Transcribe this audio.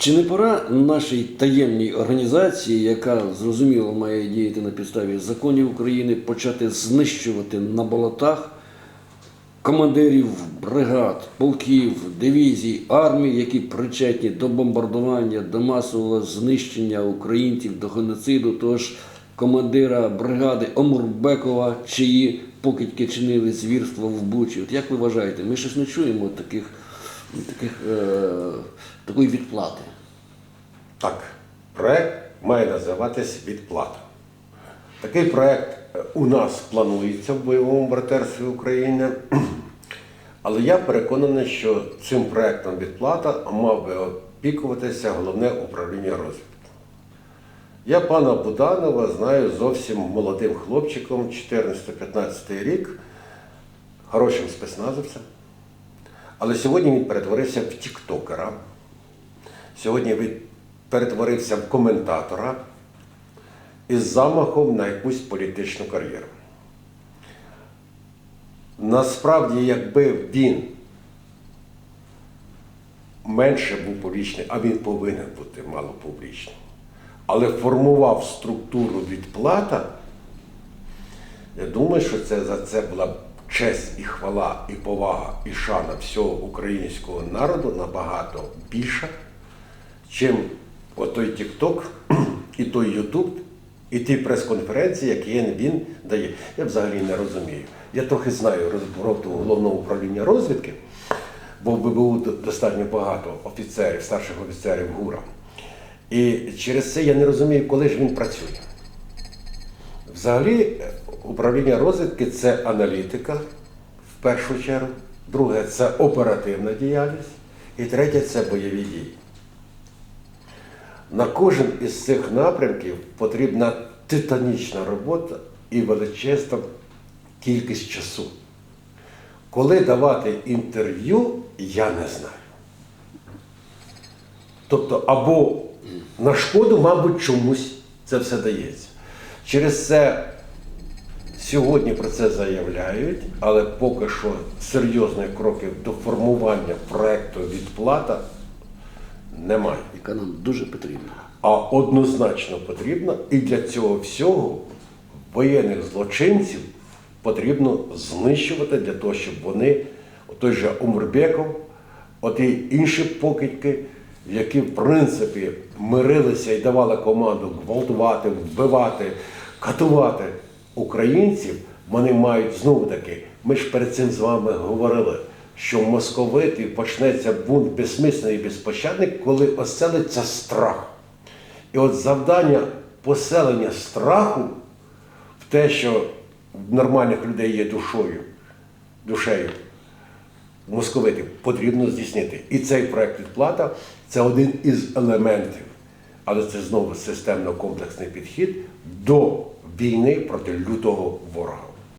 Чи не пора нашій таємній організації, яка зрозуміло має діяти на підставі законів України, почати знищувати на болотах командирів бригад, полків, дивізій, армій, які причетні до бомбардування, до масового знищення українців, до геноциду, того ж командира бригади Омурбекова, чиї покидьки чинили звірство в Бучі. От як ви вважаєте, ми щось не чуємо таких, таких, е, такої відплати? Так, проект має називатись відплата. Такий проект е, у нас планується в бойовому братерстві України. Але я переконаний, що цим проектом відплата мав би опікуватися головне управління розвідки. Я пана Буданова знаю зовсім молодим хлопчиком, 14-15 рік, хорошим спецназовцем. Але сьогодні він перетворився в тіктокера. Сьогодні він перетворився в коментатора із замахом на якусь політичну кар'єру. Насправді, якби він менше був публічний, а він повинен бути мало публічним, але формував структуру відплата, я думаю, що це за це була б честь і хвала, і повага, і шана всього українського народу набагато більша, чим отой TikTok і той Ютуб, і ті прес-конференції, які він дає. Я взагалі не розумію. Я трохи знаю роботу головного управління розвідки, бо в ББУ достатньо багато офіцерів, старших офіцерів ГУРа. І через це я не розумію, коли ж він працює. Взагалі, е, управління розвідки це аналітика в першу чергу, друге це оперативна діяльність, і третє це бойові дії. На кожен із цих напрямків потрібна титанічна робота і величезна кількість часу. Коли давати інтерв'ю, я не знаю. Тобто, або на шкоду, мабуть, чомусь це все дається. Через це сьогодні про це заявляють, але поки що серйозних кроків до формування проекту відплата немає. яка нам дуже потрібна. А однозначно потрібно, і для цього всього воєнних злочинців потрібно знищувати для того, щоб вони, той же Умрбеков, оті інші покидьки, які в принципі мирилися і давали команду гвалтувати, вбивати, катувати українців, вони мають знову таки. Ми ж перед цим з вами говорили, що в московитів почнеться бунт безсмислений і безпощадний, коли оселиться страх. І от завдання поселення страху в те, що нормальних людей є душою, душею московитів, потрібно здійснити. І цей проект відплата це один із елементів. Але це знову системно комплексний підхід до війни проти лютого ворога.